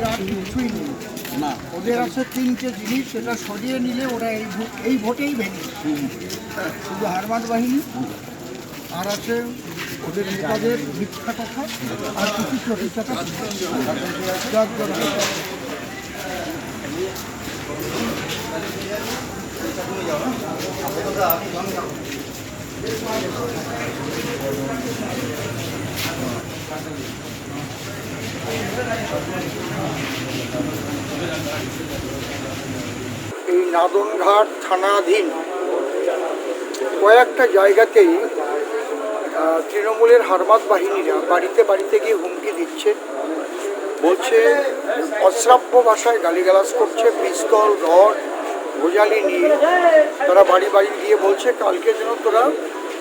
ওদের আর কিছুই নেই। না ওদের আছে তিনটে জিনিস সেটা সরিয়ে নিলে ওরা এই এই ভোটেই ভেঙে শুধু হারমাদ বাহিনী আর আছে ওদের নেতাদের মিথ্যা কথা আর কিছু যার জন্য এই নাদনঘাট থানাধীন কয়েকটা জায়গাতেই তৃণমূলের হারমাত বাহিনীরা বাড়িতে বাড়িতে গিয়ে হুমকি দিচ্ছে। বলছে, অশ্রাব্য ভাষায় গালিগালাজ করছে, পিস্তল, রড, ভোজালি নিয়ে। তারা বাড়ি বাড়ি গিয়ে বলছে, কালকে যেন তোরা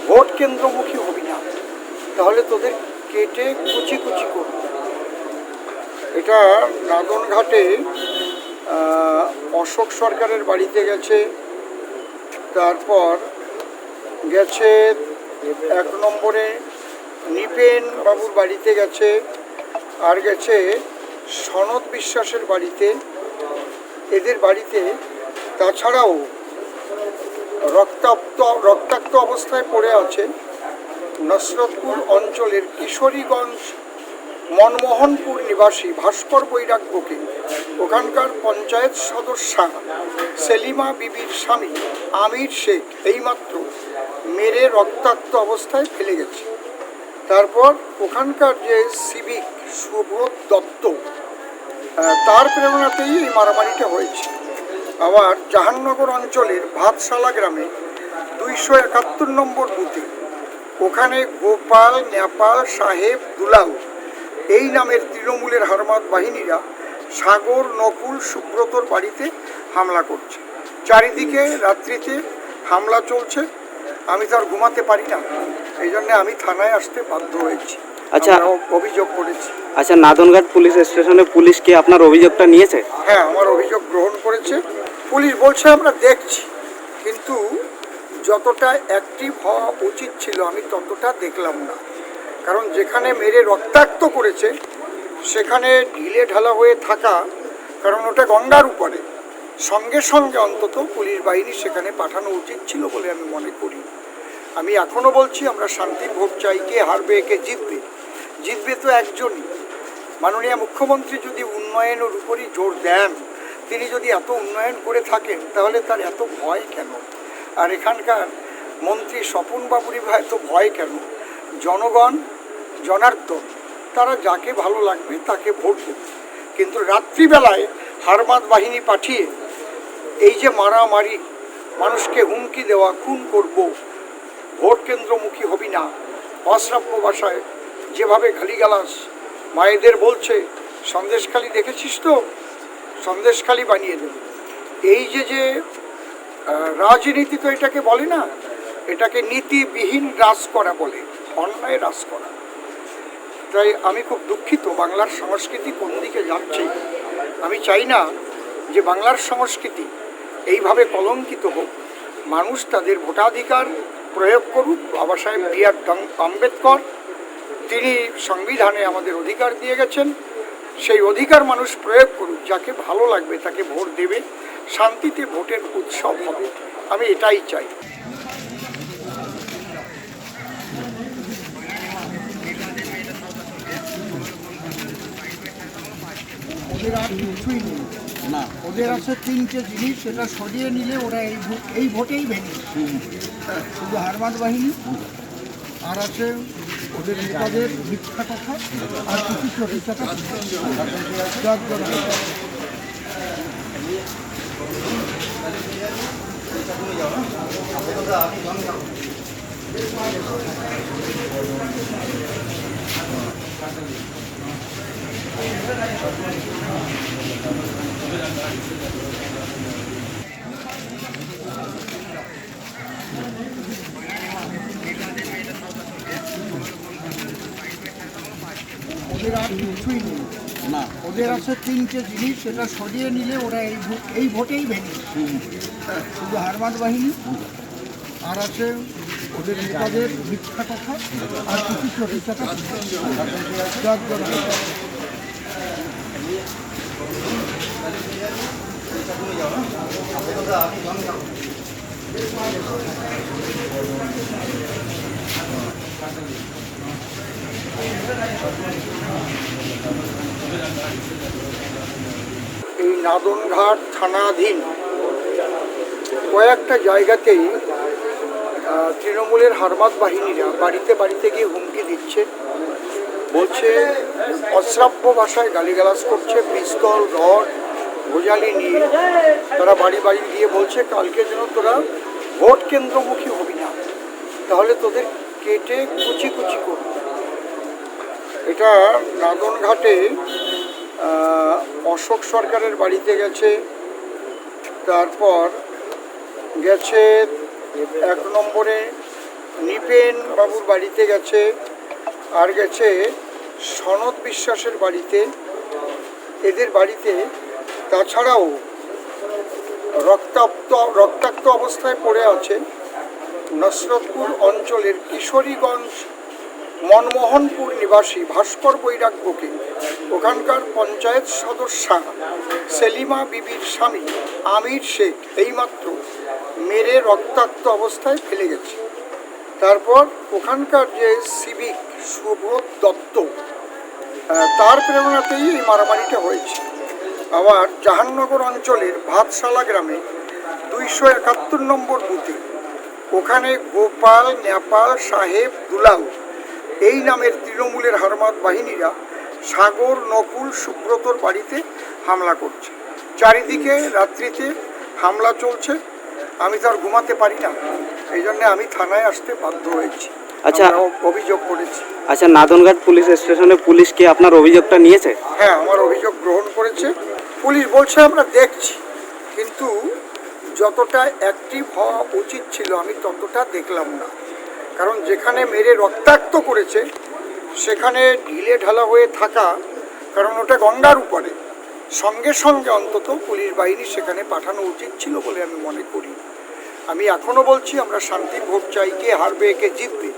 ভোট কেন্দ্রমুখী হবি না। তাহলে তোদের কেটে কুচি কুচি করবে। এটা নাদনঘাটে অশোক সরকারের বাড়িতে গেছে। তারপর গেছে এক নম্বরে নিপেন বাবুর বাড়িতে গেছে, আর গেছে সনদ বিশ্বাসের বাড়িতে। এদের বাড়িতে তাছাড়াও রক্তাক্ত রক্তাক্ত অবস্থায় পড়ে আছে। নসরতপুর অঞ্চলের কিশোরীগঞ্জ মনমোহনপুর নিবাসী ভাস্কর বৈরাগ্যকে ওখানকার পঞ্চায়েত সদস্যা সেলিমা বিবির স্বামী আমির শেখ এইমাত্র মেরে রক্তাক্ত অবস্থায় ফেলে গেছে। তারপর ওখানকার যে সিভিক সুব্রত দত্ত তার প্রেরণাতেই এই মারামারিটা হয়েছে। আবার জাহাননগর অঞ্চলের ভাতশালা গ্রামে দুইশো একাত্তর নম্বর বুথে ওখানে গোপাল, নেপাল, সাহেব, দুলাল এই নামের তৃণমূলের হারমাত বাহিনীরা সাগর নকুল সুব্রতর বাড়িতে হামলা করছে। চারিদিকে রাত্রিতে হামলা চলছে। আমি তো আর ঘুমাতে পারি না। এই জন্যে আমি থানায় আসতে বাধ্য হয়েছি। আচ্ছা। অভিযোগ করেছি। আচ্ছা নাদনঘাট পুলিশ স্টেশনে পুলিশ কি আপনার অভিযোগটা নিয়েছে? হ্যাঁ আমার অভিযোগ গ্রহণ করেছে। পুলিশ বলছে আমরা দেখছি। কিন্তু যতটা অ্যাক্টিভ হওয়া উচিত ছিল আমি ততটা দেখলাম না। কারণ যেখানে মেরে রক্তাক্ত করেছে, সেখানে ঢিলে ঢালা হয়ে থাকা, কারণ ওটা গঙ্গার উপরে। সঙ্গে সঙ্গে অন্তত পুলিশ বাহিনী সেখানে পাঠানো উচিত ছিল বলে আমি মনে করি। আমি এখনও বলছি, আমরা শান্তি ভোট চাই, কে হারবে, কে জিতবে। জিতবে তো একজনই। মাননীয় মুখ্যমন্ত্রী যদি উন্নয়নের উপরই জোর দেন, তিনি যদি এত উন্নয়ন করে থাকেন, তাহলে তার এত ভয় কেন? আর এখানকার মন্ত্রী স্বপন বাবুরি ভাই এত ভয় কেন? জনগণ জনার্দন তারা যাকে ভালো লাগবে তাকে ভোট দেবে। কিন্তু রাত্রিবেলায় হারমাদ বাহিনী পাঠিয়ে এই যে মারামারি, মানুষকে হুমকি দেওয়া, খুন করব, ভোট কেন্দ্রমুখী হবি না অশ্রাব্য ভাষায় যেভাবে গালিগালাস মায়েদের বলছে, সন্দেশখালি দেখেছিস তো? সন্দেশখালি বানিয়ে দেবে। এই যে যে রাজনীতি তো এটাকে বলে না, এটাকে নীতিবিহীন রাজ করা বলে, অন্যায় রাজ করা। তাই আমি খুব দুঃখিত বাংলার সংস্কৃতি কোন দিকে যাচ্ছে। আমি চাই না যে বাংলার সংস্কৃতি এইভাবে কলঙ্কিত হোক। মানুষ তাদের ভোটাধিকার প্রয়োগ করুক। বাবা সাহেব বি আর আম্বেদকর, তিনি সংবিধানে আমাদের অধিকার দিয়ে গেছেন। সেই অধিকার মানুষ প্রয়োগ করুক, যাকে ভালো লাগবে তাকে ভোট দেবে। শান্তিতে ভোটের উৎসব হবে। আমি এটাই চাই। ওদের আর কিছুই নেই। না। ওদের আছে তিনটে জিনিস সেটা সরিয়ে নিলে ওরা এই এই ভোটেই ভেঙে শুধু হারমাদ বাহিনী আর আছে ওদের নেতাদের মিথ্যা কথা আর কিছু চটি চাটা ওদের আর কিছুই নেই না ওদের আছে তিনটে জিনিস, সেটা সরিয়ে নিলে ওরা এই এই ভোটেই ভেঙে। শুধু হারমাদ বাহিনী, আর আছে ওদের নেতাদের মিথ্যা কথা আর কিছু চটি চাটা যার জন্য এই নাদনঘাট থানাধীন। কয়েকটা জায়গাতেই তৃণমূলের হারমাত বাহিনীরা বাড়িতে বাড়িতে গিয়ে হুমকি দিচ্ছে। বলছে, অশ্রাব্য ভাষায় গালিগালাজ করছে, পিস্তল, রড, ভোজালি নিয়ে। তারা বাড়ি বাড়ি গিয়ে বলছে, কালকে যেন তোরা ভোট কেন্দ্রমুখী হবি না। তাহলে তোদের কেটে কুচি কুচি করবে। এটা নাদনঘাটে অশোক সরকারের বাড়িতে গেছে, তারপর গেছে এক নম্বরে নিপেন বাবুর বাড়িতে গেছে, আর গেছে সনদ বিশ্বাসের বাড়িতে, এদের বাড়িতে। তাছাড়াও রক্তাক্ত রক্তাক্ত অবস্থায় পড়ে আছে নসরতপুর অঞ্চলের কিশোরীগঞ্জ মনমোহনপুর নিবাসী ভাস্কর বৈরাগ্যকে ওখানকার পঞ্চায়েত সদস্যা সেলিমা বিবির স্বামী আমির শেখ এইমাত্র মেরে রক্তাক্ত অবস্থায় ফেলে গেছে। তারপর ওখানকার যে সিভিক সুব্রত দত্ত তার প্রেরণাতেই এই মারামারিটা হয়েছে। আবার জাহাননগর অঞ্চলের ভাতশালা গ্রামে দুইশো একাত্তর নম্বর বুথে ওখানে গোপাল, নেপাল, সাহেব, দুলাল এই নামের তৃণমূলের হারমাত বাহিনীরা সাগর নকুল সুব্রতর বাড়িতে হামলা করছে। চারিদিকে রাত্রিতে হামলা চলছে। আমি তো আর ঘুমাতে পারি না। এই জন্যে আমি থানায় আসতে বাধ্য হয়েছি। আচ্ছা। অভিযোগ করেছি। আচ্ছা নাদনঘাট পুলিশ স্টেশনে পুলিশ কি আপনার অভিযোগটা নিয়েছে? হ্যাঁ আমার অভিযোগ গ্রহণ করেছে। পুলিশ বলছে আমরা দেখছি। কিন্তু যতটা অ্যাক্টিভ হওয়া উচিত ছিল আমি ততটা দেখলাম না। কারণ যেখানে মেরে রক্তাক্ত করেছে, সেখানে ঢিলে ঢালা হয়ে থাকা, কারণ ওটা গঙ্গার উপরে। সঙ্গে সঙ্গে অন্তত পুলিশ বাহিনী সেখানে পাঠানো উচিত ছিল বলে আমি মনে করি। আমি এখনও বলছি, আমরা শান্তির ভোট চাই, কে হারবে, কে জিতবে।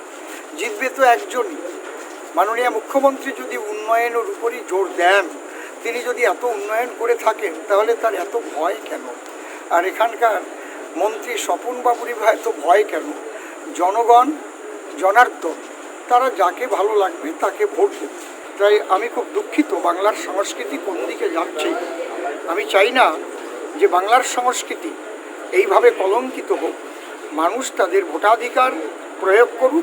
জিতবে তো একজনই। মাননীয় মুখ্যমন্ত্রী যদি উন্নয়নের উপরই জোর দেন, তিনি যদি এত উন্নয়ন করে থাকেন, তাহলে তার এত ভয় কেন? আর এখানকার মন্ত্রী স্বপন বাবুরি ভাই এত ভয় কেন? জনগণ জনার্দন তারা যাকে ভালো লাগবে তাকে ভোট দেবে। তাই আমি খুব দুঃখিত বাংলার সংস্কৃতি কোন দিকে যাচ্ছে। আমি চাই না যে বাংলার সংস্কৃতি এইভাবে কলঙ্কিত হোক। মানুষ তাদের ভোটাধিকার প্রয়োগ করুক।